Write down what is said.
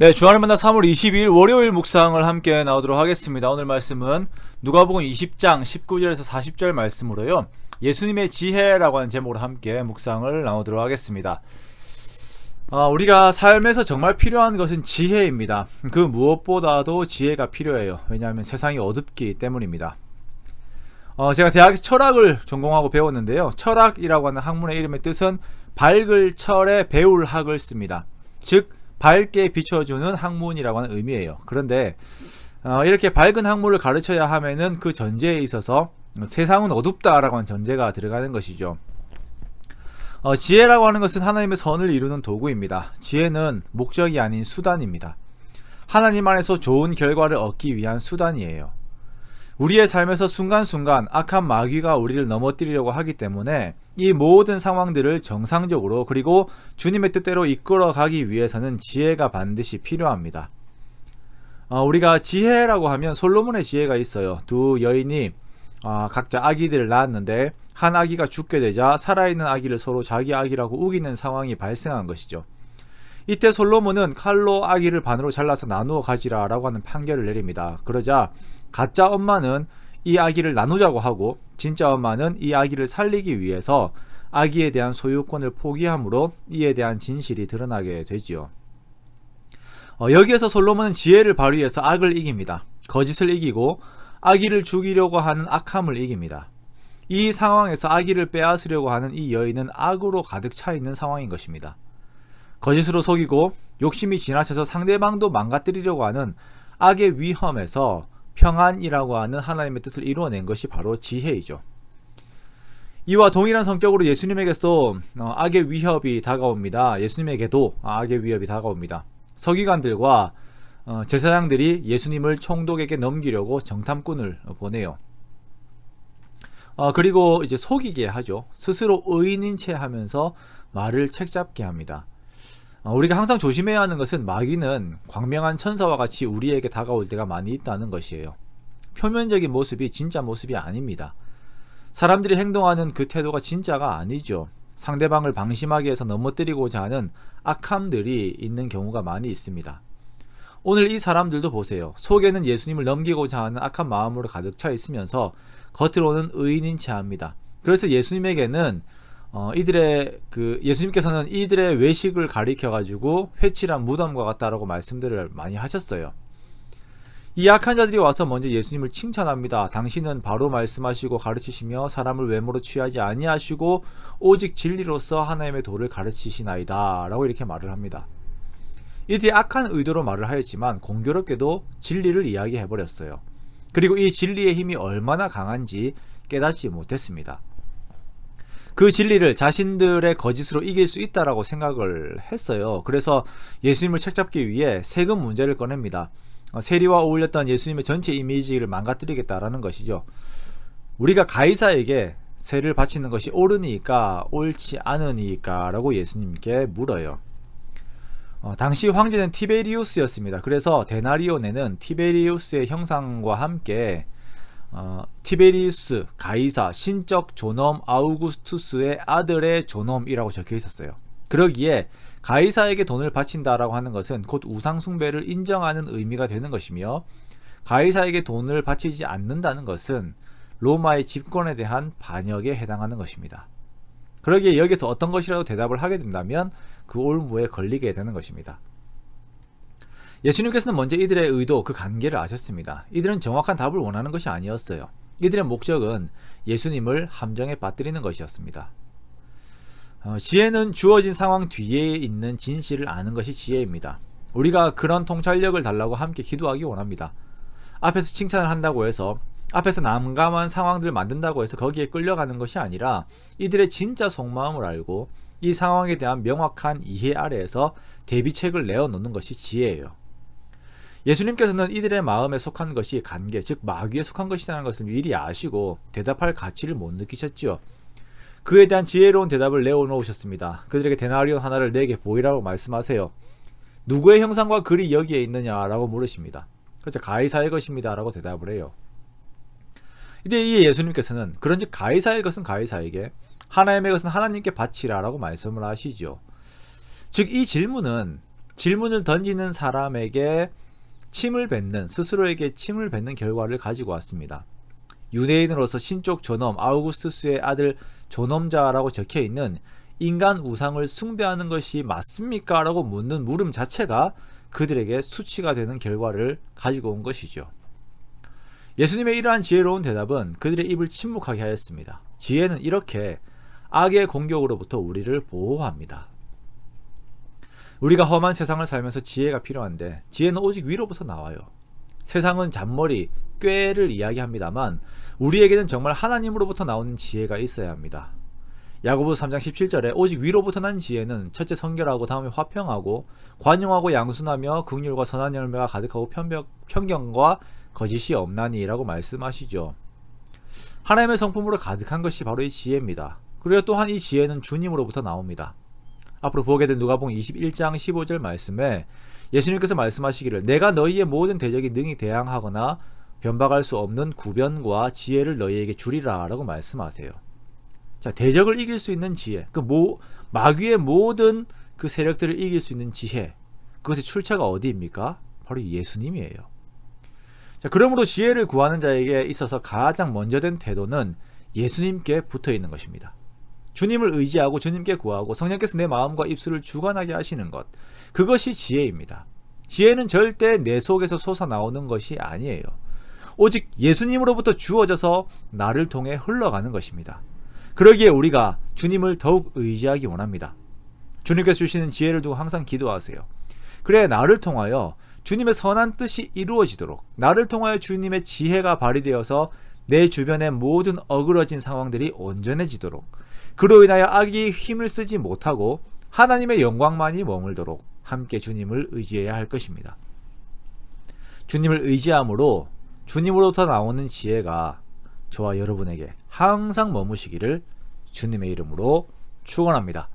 네, 주안의 만나 3월 22일 월요일 묵상을 함께 나오도록 하겠습니다. 오늘 말씀은 누가복음 20장 19절에서 40절 말씀으로요. 예수님의 지혜라고 하는 제목으로 함께 묵상을 나오도록 하겠습니다. 아, 우리가 삶에서 정말 필요한 것은 지혜입니다. 그 무엇보다도 지혜가 필요해요. 왜냐하면 세상이 어둡기 때문입니다. 어, 제가 대학에서 철학을 전공하고 배웠는데요. 철학이라고 하는 학문의 이름의 뜻은 밝을 철에 배울 학을 씁니다. 즉, 밝게 비춰주는 학문이라고 하는 의미예요. 그런데 어, 이렇게 밝은 학문을 가르쳐야 하면은 그 전제에 있어서 세상은 어둡다라고 하는 전제가 들어가는 것이죠. 어, 지혜라고 하는 것은 하나님의 선을 이루는 도구입니다. 지혜는 목적이 아닌 수단입니다. 하나님 안에서 좋은 결과를 얻기 위한 수단이에요. 우리의 삶에서 순간순간 악한 마귀가 우리를 넘어뜨리려고 하기 때문에 이 모든 상황들을 정상적으로 그리고 주님의 뜻대로 이끌어 가기 위해서는 지혜가 반드시 필요합니다. 어, 우리가 지혜라고 하면 솔로몬의 지혜가 있어요. 두 여인이 어, 각자 아기들을 낳았는데 한 아기가 죽게 되자 살아있는 아기를 서로 자기 아기라고 우기는 상황이 발생한 것이죠. 이때 솔로몬은 칼로 아기를 반으로 잘라서 나누어 가지라 라고 하는 판결을 내립니다. 그러자 가짜 엄마는 이 아기를 나누자고 하고 진짜 엄마는 이 아기를 살리기 위해서 아기에 대한 소유권을 포기함으로 이에 대한 진실이 드러나게 되지요. 어, 여기에서 솔로몬은 지혜를 발휘해서 악을 이깁니다. 거짓을 이기고 아기를 죽이려고 하는 악함을 이깁니다. 이 상황에서 아기를 빼앗으려고 하는 이 여인은 악으로 가득 차 있는 상황인 것입니다. 거짓으로 속이고 욕심이 지나쳐서 상대방도 망가뜨리려고 하는 악의 위험에서 평안이라고 하는 하나님의 뜻을 이루어낸 것이 바로 지혜이죠. 이와 동일한 성격으로 예수님에게도 어, 악의 위협이 다가옵니다. 예수님에게도 악의 위협이 다가옵니다. 서기관들과 어, 제사장들이 예수님을 총독에게 넘기려고 정탐꾼을 보내요. 어, 그리고 이제 속이게 하죠. 스스로 의인인 채 하면서 말을 책잡게 합니다. 우리가 항상 조심해야 하는 것은 마귀는 광명한 천사와 같이 우리에게 다가올 때가 많이 있다는 것이에요. 표면적인 모습이 진짜 모습이 아닙니다. 사람들이 행동하는 그 태도가 진짜가 아니죠. 상대방을 방심하게 해서 넘어뜨리고자 하는 악함들이 있는 경우가 많이 있습니다. 오늘 이 사람들도 보세요. 속에는 예수님을 넘기고자 하는 악한 마음으로 가득 차 있으면서 겉으로는 의인인 채 합니다. 그래서 예수님에게는 어, 이들의 그 예수님께서는 이들의 외식을 가리켜 가지고 회칠한 무덤과 같다라고 말씀들을 많이 하셨어요. 이 악한 자들이 와서 먼저 예수님을 칭찬합니다. 당신은 바로 말씀하시고 가르치시며 사람을 외모로 취하지 아니하시고 오직 진리로서 하나님의 도를 가르치시나이다라고 이렇게 말을 합니다. 이들이 악한 의도로 말을 하였지만 공교롭게도 진리를 이야기해 버렸어요. 그리고 이 진리의 힘이 얼마나 강한지 깨닫지 못했습니다. 그 진리를 자신들의 거짓으로 이길 수 있다라고 생각을 했어요. 그래서 예수님을 책잡기 위해 세금 문제를 꺼냅니다. 어, 세리와 어울렸던 예수님의 전체 이미지를 망가뜨리겠다라는 것이죠. 우리가 가이사에게 세를 바치는 것이 옳으니까 옳지 않으니까라고 예수님께 물어요. 어, 당시 황제는 티베리우스였습니다. 그래서 데나리온에는 티베리우스의 형상과 함께 어, 티베리우스 가이사 신적 존엄 아우구스투스의 아들의 존엄이라고 적혀 있었어요. 그러기에 가이사에게 돈을 바친다라고 하는 것은 곧 우상 숭배를 인정하는 의미가 되는 것이며 가이사에게 돈을 바치지 않는다는 것은 로마의 집권에 대한 반역에 해당하는 것입니다. 그러기에 여기서 어떤 것이라도 대답을 하게 된다면 그 올무에 걸리게 되는 것입니다. 예수님께서는 먼저 이들의 의도, 그 관계를 아셨습니다. 이들은 정확한 답을 원하는 것이 아니었어요. 이들의 목적은 예수님을 함정에 빠뜨리는 것이었습니다. 어, 지혜는 주어진 상황 뒤에 있는 진실을 아는 것이 지혜입니다. 우리가 그런 통찰력을 달라고 함께 기도하기 원합니다. 앞에서 칭찬을 한다고 해서 앞에서 난감한 상황들을 만든다고 해서 거기에 끌려가는 것이 아니라 이들의 진짜 속마음을 알고 이 상황에 대한 명확한 이해 아래에서 대비책을 내어 놓는 것이 지혜예요. 예수님께서는 이들의 마음에 속한 것이 관계, 즉 마귀에 속한 것이라는 것을 미리 아시고 대답할 가치를 못 느끼셨지요. 그에 대한 지혜로운 대답을 내어놓으셨습니다. 그들에게 데나리온 하나를 내게 보이라고 말씀하세요. 누구의 형상과 글이 여기에 있느냐라고 물으십니다. 그렇죠. 가이사의 것입니다라고 대답을 해요. 이제 이 예수님께서는 그런즉 가이사의 것은 가이사에게 하나님의 것은 하나님께 바치라라고 말씀을 하시죠. 즉 이 질문은 질문을 던지는 사람에게 침을 뱉는 스스로에게 침을 뱉는 결과를 가지고 왔습니다. 유대인으로서 신족 존엄 아우구스투스의 아들 존엄자라고 적혀 있는 인간 우상을 숭배하는 것이 맞습니까? 라고 묻는 물음 자체가 그들에게 수치가 되는 결과를 가지고 온 것이죠. 예수님의 이러한 지혜로운 대답은 그들의 입을 침묵하게 하였습니다. 지혜는 이렇게 악의 공격으로부터 우리를 보호합니다. 우리가 험한 세상을 살면서 지혜가 필요한데 지혜는 오직 위로부터 나와요. 세상은 잔머리, 꾀를 이야기합니다만 우리에게는 정말 하나님으로부터 나오는 지혜가 있어야 합니다. 야고보 3장 17절에 오직 위로부터 난 지혜는 첫째 성결하고 다음에 화평하고 관용하고 양순하며 긍휼과 선한 열매가 가득하고 편벽, 편견과 거짓이 없나니라고 말씀하시죠. 하나님의 성품으로 가득한 것이 바로 이 지혜입니다. 그리고 또한 이 지혜는 주님으로부터 나옵니다. 앞으로 보게 될 누가복음 21장 15절 말씀에 예수님께서 말씀하시기를 내가 너희의 모든 대적이 능히 대항하거나 변박할 수 없는 구변과 지혜를 너희에게 주리라라고 말씀하세요. 자, 대적을 이길 수 있는 지혜. 그 모, 마귀의 모든 그 세력들을 이길 수 있는 지혜. 그것의 출처가 어디입니까? 바로 예수님이에요. 자, 그러므로 지혜를 구하는 자에게 있어서 가장 먼저 된 태도는 예수님께 붙어 있는 것입니다. 주님을 의지하고 주님께 구하고 성령께서 내 마음과 입술을 주관하게 하시는 것. 그것이 지혜입니다. 지혜는 절대 내 속에서 솟아나오는 것이 아니에요. 오직 예수님으로부터 주어져서 나를 통해 흘러가는 것입니다. 그러기에 우리가 주님을 더욱 의지하기 원합니다. 주님께서 주시는 지혜를 두고 항상 기도하세요. 그래 나를 통하여 주님의 선한 뜻이 이루어지도록 나를 통하여 주님의 지혜가 발휘되어서 내 주변의 모든 어그러진 상황들이 온전해지도록 그로 인하여 악이 힘을 쓰지 못하고 하나님의 영광만이 머물도록 함께 주님을 의지해야 할 것입니다. 주님을 의지함으로 주님으로부터 나오는 지혜가 저와 여러분에게 항상 머무시기를 주님의 이름으로 축원합니다.